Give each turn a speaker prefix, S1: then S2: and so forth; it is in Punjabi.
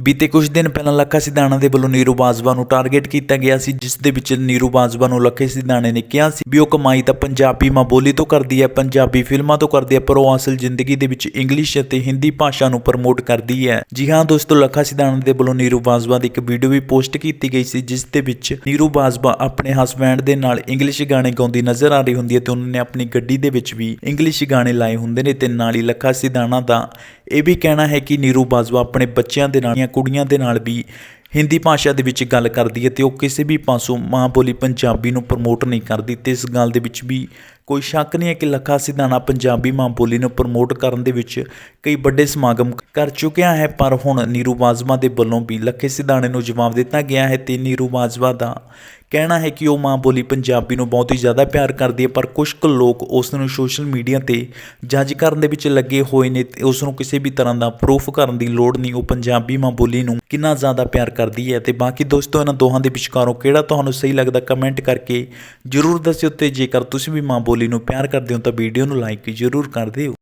S1: ਬੀਤੇ ਕੁਝ ਦਿਨ ਪਹਿਲਾਂ ਲੱਖਾ ਸਿਧਾਣਾ ਦੇ ਵੱਲੋਂ ਨੀਰੂ ਬਾਜਵਾ ਨੂੰ ਟਾਰਗੇਟ ਕੀਤਾ ਗਿਆ ਸੀ, ਜਿਸ ਦੇ ਵਿੱਚ ਨੀਰੂ ਬਾਜਵਾ ਨੂੰ ਲੱਖੇ ਸਿਧਾਣੇ ਨੇ ਕਿਹਾ ਸੀ ਵੀ ਉਹ ਕਮਾਈ ਤਾਂ ਪੰਜਾਬੀ ਮਾਂ ਬੋਲੀ ਤੋਂ ਕਰਦੀ ਹੈ, ਪੰਜਾਬੀ ਫਿਲਮਾਂ ਤੋਂ ਕਰਦੀ ਹੈ, ਪਰ ਉਹ ਅਸਲ ਜ਼ਿੰਦਗੀ ਦੇ ਵਿੱਚ ਇੰਗਲਿਸ਼ ਅਤੇ ਹਿੰਦੀ ਭਾਸ਼ਾ ਨੂੰ ਪ੍ਰਮੋਟ ਕਰਦੀ ਹੈ। ਜੀ ਹਾਂ ਦੋਸਤੋ, ਲੱਖਾ ਸਿਧਾਣਾ ਦੇ ਵੱਲੋਂ ਨੀਰੂ ਬਾਜਵਾ ਦੀ ਇੱਕ ਵੀਡੀਓ ਵੀ ਪੋਸਟ ਕੀਤੀ ਗਈ ਸੀ, ਜਿਸ ਦੇ ਵਿੱਚ ਨੀਰੂ ਬਾਜਵਾ ਆਪਣੇ ਹਸਬੈਂਡ ਦੇ ਨਾਲ ਇੰਗਲਿਸ਼ ਗਾਣੇ ਗਾਉਂਦੀ ਨਜ਼ਰ ਆ ਰਹੀ ਹੁੰਦੀ ਹੈ ਤੇ ਉਹਨਾਂ ਨੇ ਆਪਣੀ ਗੱਡੀ ਦੇ ਵਿੱਚ ਵੀ ਇੰਗਲਿਸ਼ ਗਾਣੇ ਲਾਏ ਹੁੰਦੇ ਨੇ ਤੇ ਨਾਲ ਹੀ ਲੱਖਾ ਸਿਧਾਣਾ ਦਾ ਇਹ ਵੀ ਕਹਿਣਾ ਹੈ ਕਿ ਨੀਰੂ ਬਾਜਵਾ ਆਪਣੇ ਬੱਚਿਆਂ ਦੇ ਨਾਲ ਕੁੜੀਆਂ ਦੇ ਨਾਲ ਵੀ ਹਿੰਦੀ ਭਾਸ਼ਾ ਦੇ ਵਿੱਚ ਗੱਲ ਕਰਦੀ ਹੈ ਅਤੇ ਉਹ ਕਿਸੇ ਵੀ ਪਾਸੋਂ ਮਾਂ ਬੋਲੀ ਪੰਜਾਬੀ ਨੂੰ ਪ੍ਰਮੋਟ ਨਹੀਂ ਕਰਦੀ ਅਤੇ ਇਸ ਗੱਲ ਦੇ ਵਿੱਚ ਵੀ ਕੋਈ ਸ਼ੱਕ ਨਹੀਂ ਹੈ ਕਿ ਲੱਖਾ ਸਿਧਾਣਾ ਪੰਜਾਬੀ ਮਾਂ ਬੋਲੀ ਨੂੰ ਪ੍ਰਮੋਟ ਕਰਨ ਦੇ ਵਿੱਚ ਕਈ ਵੱਡੇ ਸਮਾਗਮ ਕਰ ਚੁੱਕਿਆ ਹੈ, ਪਰ ਹੁਣ ਨੀਰੂ ਬਾਜਵਾ ਦੇ ਵੱਲੋਂ ਵੀ ਲੱਖੇ ਸਿਧਾਣੇ ਨੂੰ ਜਵਾਬ ਦਿੱਤਾ ਗਿਆ ਹੈ ਤੇ ਨੀਰੂ ਬਾਜਵਾ ਦਾ ਕਹਿਣਾ ਹੈ ਕਿ ਉਹ ਮਾਂ ਬੋਲੀ ਪੰਜਾਬੀ ਨੂੰ ਬਹੁਤ ਹੀ ਜ਼ਿਆਦਾ ਪਿਆਰ ਕਰਦੀ ਹੈ, ਪਰ ਕੁਝ ਕੁ ਲੋਕ ਉਸ ਨੂੰ ਸੋਸ਼ਲ ਮੀਡੀਆ ਤੇ ਜੱਜ ਕਰਨ ਦੇ ਵਿੱਚ ਲੱਗੇ ਹੋਏ ਨੇ ਤੇ ਉਸ ਨੂੰ ਕਿਸੇ ਵੀ ਤਰ੍ਹਾਂ ਦਾ ਪ੍ਰੂਫ ਕਰਨ ਦੀ ਲੋੜ ਨਹੀਂ। ਉਹ ਪੰਜਾਬੀ ਮਾਂ ਬੋਲੀ ਨੂੰ ਕਿੰਨਾ ਜ਼ਿਆਦਾ ਪਿਆਰ ਕਰਦੀ ਹੈ ਤੇ ਬਾਕੀ ਦੋਸਤੋ, ਇਹਨਾਂ ਦੋਹਾਂ ਦੇ ਵਿਚਕਾਰੋਂ ਕਿਹੜਾ ਤੁਹਾਨੂੰ ਸਹੀ ਲੱਗਦਾ, ਕਮੈਂਟ ਕਰਕੇ ਜਰੂਰ ਦੱਸਿਓ ਤੇ ਜੇਕਰ ਤੁਸੀਂ ਵੀ ਮਾਂ ਬੋਲੀ ਬੋਲੀ ਨੂੰ ਪਿਆਰ ਕਰਦੇ ਹੋ ਤਾਂ ਵੀਡੀਓ ਨੂੰ ਲਾਈਕ ਜ਼ਰੂਰ ਕਰ ਦਿਓ।